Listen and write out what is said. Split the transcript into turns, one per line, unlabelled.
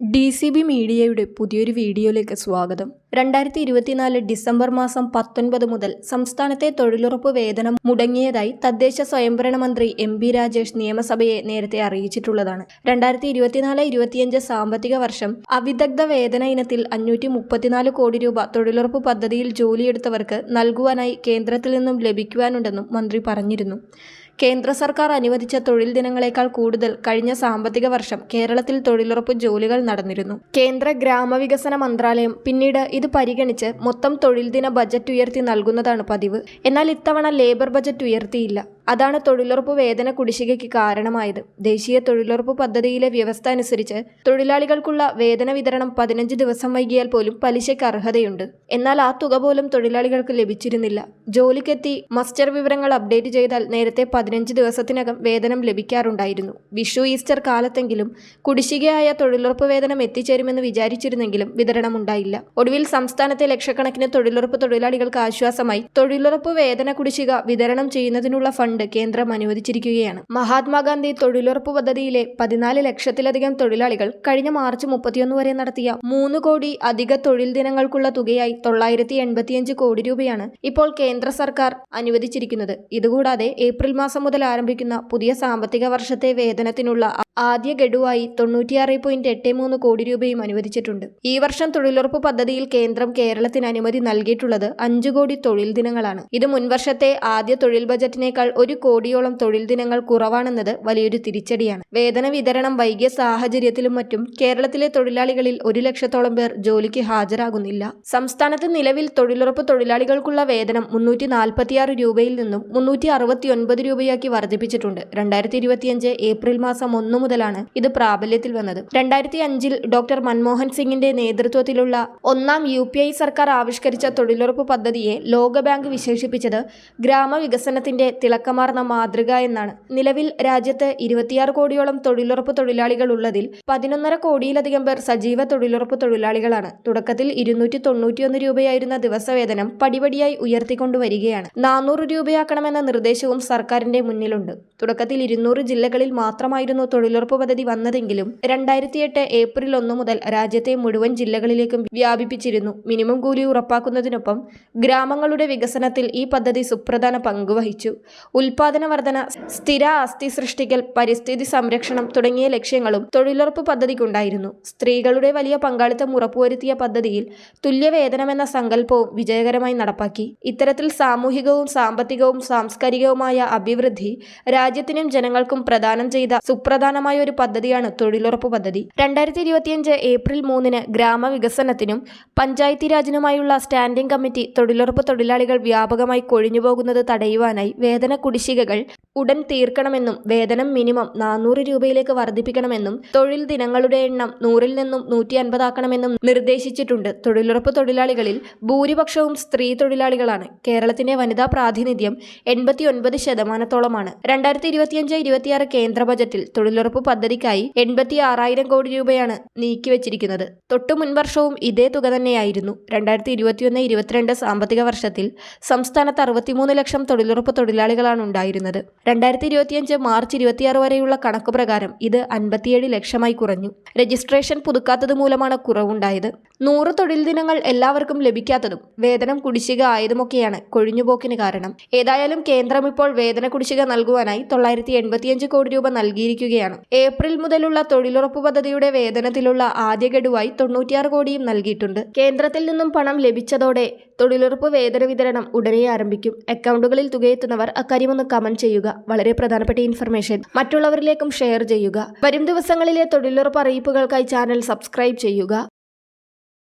D C B മീഡിയയുടെ പുതിയൊരു വീഡിയോയിലേക്ക് സ്വാഗതം. രണ്ടായിരത്തി ഇരുപത്തിനാല് ഡിസംബർ മാസം പത്തൊൻപത് മുതൽ സംസ്ഥാനത്തെ തൊഴിലുറപ്പ് വേതനം മുടങ്ങിയതായി തദ്ദേശ സ്വയംഭരണ മന്ത്രി എം ബി രാജേഷ് നിയമസഭയെ നേരത്തെ അറിയിച്ചിട്ടുള്ളതാണ്. രണ്ടായിരത്തി ഇരുപത്തിനാല് ഇരുപത്തിയഞ്ച് സാമ്പത്തിക വർഷം അവിദഗ്ധ വേതന ഇനത്തിൽ അഞ്ഞൂറ്റി മുപ്പത്തിനാല് കോടി രൂപ തൊഴിലുറപ്പ് പദ്ധതിയിൽ ജോലിയെടുത്തവർക്ക് നൽകുവാനായി കേന്ദ്രത്തിൽ നിന്നും ലഭിക്കുവാനുണ്ടെന്നും മന്ത്രി പറഞ്ഞിരുന്നു. കേന്ദ്ര സർക്കാർ അനുവദിച്ച തൊഴിൽ ദിനങ്ങളെക്കാൾ കൂടുതൽ കഴിഞ്ഞ സാമ്പത്തിക വർഷം കേരളത്തിൽ തൊഴിലുറപ്പ് ജോലികൾ നടന്നിരുന്നു. കേന്ദ്ര ഗ്രാമവികസന മന്ത്രാലയം പിന്നീട് ഇത് പരിഗണിച്ച് മൊത്തം തൊഴിൽ ദിന ബജറ്റ് ഉയർത്തി നൽകുന്നതാണ് പതിവ്. എന്നാൽ ഇത്തവണ ലേബർ ബജറ്റ് ഉയർത്തിയില്ല. അതാണ് തൊഴിലുറപ്പ് വേതന കുടിശ്ശികയ്ക്ക് കാരണമായത്. ദേശീയ തൊഴിലുറപ്പ് പദ്ധതിയിലെ വ്യവസ്ഥ അനുസരിച്ച് തൊഴിലാളികൾക്കുള്ള വേതന വിതരണം പതിനഞ്ച് ദിവസം വൈകിയാൽ പോലും പലിശയ്ക്ക് അർഹതയുണ്ട്. എന്നാൽ ആ തുക പോലും തൊഴിലാളികൾക്ക് ലഭിച്ചിരുന്നില്ല. ജോലിക്കെത്തി മസ്റ്റർ വിവരങ്ങൾ അപ്ഡേറ്റ് ചെയ്താൽ നേരത്തെ പതിനഞ്ച് ദിവസത്തിനകം വേതനം ലഭിക്കാറുണ്ടായിരുന്നു. വിഷു ഈസ്റ്റർ കാലത്തെങ്കിലും കുടിശ്ശികയായ തൊഴിലുറപ്പ് വേതനം എത്തിച്ചേരുമെന്ന് വിചാരിച്ചിരുന്നെങ്കിലും വിതരണം ഉണ്ടായില്ല. ഒടുവിൽ സംസ്ഥാനത്തെ ലക്ഷക്കണക്കിന് തൊഴിലുറപ്പ് തൊഴിലാളികൾക്ക് ആശ്വാസമായി തൊഴിലുറപ്പ് വേതന കുടിശ്ശിക വിതരണം ചെയ്യുന്നതിനുള്ള ഫണ്ട് കേന്ദ്രം അനുവദിച്ചിരിക്കുകയാണ്. മഹാത്മാഗാന്ധി തൊഴിലുറപ്പ് പദ്ധതിയിലെ പതിനാല് ലക്ഷത്തിലധികം തൊഴിലാളികൾ കഴിഞ്ഞ മാർച്ച് മുപ്പത്തിയൊന്ന് വരെ നടത്തിയ മൂന്ന് കോടി അധിക തൊഴിൽ ദിനങ്ങൾക്കുള്ള തുകയായി തൊള്ളായിരത്തി എൺപത്തിയഞ്ച് കോടി രൂപയാണ് ഇപ്പോൾ കേന്ദ്ര സർക്കാർ അനുവദിച്ചിരിക്കുന്നത്. ഇതുകൂടാതെ ഏപ്രിൽ മാസം മുതൽ ആരംഭിക്കുന്ന പുതിയ സാമ്പത്തിക വർഷത്തെ വേതനത്തിനുള്ള ആദ്യ ഗഡുവായി തൊണ്ണൂറ്റിയാറ് പോയിന്റ് എട്ട് മൂന്ന് കോടി രൂപയും അനുവദിച്ചിട്ടുണ്ട്. ഈ വർഷം തൊഴിലുറപ്പ് പദ്ധതിയിൽ കേന്ദ്രം കേരളത്തിന് അനുമതി നൽകിയിട്ടുള്ളത് അഞ്ചു കോടി തൊഴിൽ ദിനങ്ങളാണ്. ഇത് മുൻവർഷത്തെ ആദ്യ തൊഴിൽ ബജറ്റിനേക്കാൾ ഒരു കോടിയോളം തൊഴിൽ ദിനങ്ങൾ കുറവാണെന്നത് വലിയൊരു തിരിച്ചടിയാണ്. വേതന വിതരണം വൈകിയ സാഹചര്യത്തിലും മറ്റും കേരളത്തിലെ തൊഴിലാളികളിൽ ഒരു ലക്ഷത്തോളം പേർ ജോലിക്ക് ഹാജരാകുന്നില്ല. സംസ്ഥാനത്ത് നിലവിൽ തൊഴിലുറപ്പ് തൊഴിലാളികൾക്കുള്ള വേതനം മുന്നൂറ്റി നാൽപ്പത്തിയാറ് രൂപയിൽ നിന്നും മുന്നൂറ്റി അറുപത്തി ഒൻപത് രൂപയാക്കി വർദ്ധിപ്പിച്ചിട്ടുണ്ട്. രണ്ടായിരത്തി ഇരുപത്തിയഞ്ച് ഏപ്രിൽ മാസം ഒന്നു മുതലാണ് ഇത് പ്രാബല്യത്തിൽ വന്നത്. രണ്ടായിരത്തി അഞ്ചിൽ ഡോക്ടർ മൻമോഹൻ സിംഗിന്റെ നേതൃത്വത്തിലുള്ള ഒന്നാം യു സർക്കാർ ആവിഷ്കരിച്ച തൊഴിലുറപ്പ് പദ്ധതിയെ ലോകബാങ്ക് വിശേഷിപ്പിച്ചത് ഗ്രാമവികസനത്തിന്റെ തിളക്കമാർന്ന മാതൃക എന്നാണ്. നിലവിൽ രാജ്യത്ത് ഇരുപത്തിയാറ് കോടിയോളം തൊഴിലുറപ്പ് തൊഴിലാളികൾ ഉള്ളതിൽ പതിനൊന്നര കോടിയിലധികം പേർ സജീവ തൊഴിലുറപ്പ് തൊഴിലാളികളാണ്. തുടക്കത്തിൽ ഇരുന്നൂറ്റി തൊണ്ണൂറ്റിയൊന്ന് രൂപയായിരുന്ന ദിവസവേതനം പടിപടിയായി ഉയർത്തിക്കൊണ്ടുവരികയാണ്. നാനൂറ് രൂപയാക്കണമെന്ന നിർദ്ദേശവും സർക്കാരിന്റെ മുന്നിലുണ്ട്. തുടക്കത്തിൽ ഇരുന്നൂറ് ജില്ലകളിൽ മാത്രമായിരുന്നു തൊഴിലുറപ്പ് പദ്ധതി വന്നതെങ്കിലും രണ്ടായിരത്തിയെട്ട് ഏപ്രിൽ ഒന്ന് മുതൽ രാജ്യത്തെ മുഴുവൻ ജില്ലകളിലേക്കും വ്യാപിപ്പിച്ചിരുന്നു. മിനിമം കൂലി ഉറപ്പാക്കുന്നതിനൊപ്പം ഗ്രാമങ്ങളുടെ വികസനത്തിൽ ഈ പദ്ധതി സുപ്രധാന പങ്കുവഹിച്ചു ഉൽപാദന വർധന സ്ഥിര ആസ്തി സൃഷ്ടിക്കൽ പരിസ്ഥിതി സംരക്ഷണം തുടങ്ങിയ ലക്ഷ്യങ്ങളും തൊഴിലുറപ്പ് പദ്ധതിക്കുണ്ടായിരുന്നു. സ്ത്രീകളുടെ വലിയ പങ്കാളിത്തം ഉറപ്പുവരുത്തിയ പദ്ധതിയിൽ തുല്യവേതനമെന്ന സങ്കല്പവും വിജയകരമായി നടപ്പാക്കി. ഇത്തരത്തിൽ സാമൂഹികവും സാമ്പത്തികവും സാംസ്കാരികവുമായ അഭിവൃദ്ധി രാജ്യത്തിനും ജനങ്ങൾക്കും പ്രദാനം ചെയ്ത സുപ്രധാനമായ ഒരു പദ്ധതിയാണ് തൊഴിലുറപ്പ് പദ്ധതി. രണ്ടായിരത്തി ഇരുപത്തിയഞ്ച് ഏപ്രിൽ മൂന്നിന് ഗ്രാമവികസനത്തിനും പഞ്ചായത്തി രാജിനുമായുള്ള സ്റ്റാൻഡിംഗ് കമ്മിറ്റി തൊഴിലുറപ്പ് തൊഴിലാളികൾ വ്യാപകമായി കൊഴിഞ്ഞുപോകുന്നത് തടയുവാനായി വേതന കുടിശ്ശികകൾ ഉടൻ തീർക്കണമെന്നും വേതനം മിനിമം നാനൂറ് രൂപയിലേക്ക് വർദ്ധിപ്പിക്കണമെന്നും തൊഴിൽ ദിനങ്ങളുടെ എണ്ണം നൂറിൽ നിന്നും നൂറ്റി അൻപതാക്കണമെന്നും നിർദ്ദേശിച്ചിട്ടുണ്ട്. തൊഴിലുറപ്പ് തൊഴിലാളികളിൽ ഭൂരിപക്ഷവും സ്ത്രീ തൊഴിലാളികളാണ്. കേരളത്തിന്റെ വനിതാ പ്രാതിനിധ്യം എൺപത്തിയൊൻപത് ശതമാനത്തോളമാണ്. രണ്ടായിരത്തി ഇരുപത്തിയഞ്ച് ഇരുപത്തിയാറ് കേന്ദ്ര ബജറ്റിൽ തൊഴിലുറപ്പ് പദ്ധതിക്കായി എൺപത്തി ആറായിരം കോടി രൂപയാണ് നീക്കിവച്ചിരിക്കുന്നത്. തൊട്ടു മുൻവർഷവും ഇതേ തുക തന്നെയായിരുന്നു. രണ്ടായിരത്തി ഇരുപത്തിയൊന്ന് ഇരുപത്തിരണ്ട് സാമ്പത്തിക വർഷത്തിൽ സംസ്ഥാനത്ത് അറുപത്തിമൂന്ന് ലക്ഷം തൊഴിലുറപ്പ് തൊഴിലാളികളാണ് ഉണ്ടായിരുന്നത്. രണ്ടായിരത്തി ഇരുപത്തിയഞ്ച് മാർച്ച് ഇരുപത്തിയാറ് വരെയുള്ള കണക്ക് പ്രകാരം ഇത് അൻപത്തിയേഴ് ലക്ഷമായി കുറഞ്ഞു. രജിസ്ട്രേഷൻ പുതുക്കാത്തത് മൂലമാണ് കുറവുണ്ടായത്. നൂറ് തൊഴിൽ ദിനങ്ങൾ എല്ലാവർക്കും ലഭിക്കാത്തതും വേതനം കുടിശ്ശിക ആയതുമൊക്കെയാണ് കൊഴിഞ്ഞുപോക്കിന് കാരണം. ഏതായാലും കേന്ദ്രം ഇപ്പോൾ വേതന കുടിശ്ശിക നൽകുവാനായി തൊള്ളായിരത്തി എൺപത്തിയഞ്ച് കോടി രൂപ നൽകിയിരിക്കുകയാണ്. ഏപ്രിൽ മുതലുള്ള തൊഴിലുറപ്പ് പദ്ധതിയുടെ വേതനത്തിലുള്ള ആദ്യ ഗഡുവായി തൊണ്ണൂറ്റിയാറ് കോടിയും നൽകിയിട്ടുണ്ട്. കേന്ദ്രത്തിൽ നിന്നും പണം ലഭിച്ചതോടെ തൊഴിലുറപ്പ് വേതന വിതരണം ഉടനെ ആരംഭിക്കും. അക്കൗണ്ടുകളിൽ തുകയെത്തുന്നവർ അക്കാര്യമൊന്ന് കമന്റ് ചെയ്യുക. വളരെ പ്രധാനപ്പെട്ട ഇൻഫർമേഷൻ. മറ്റുള്ളവരിലേക്കും ഷെയർ ചെയ്യുക. വരും ദിവസങ്ങളിലെ തൊഴിലുറപ്പ് അറിയിപ്പുകൾക്കായി ചാനൽ സബ്സ്ക്രൈബ് ചെയ്യുക.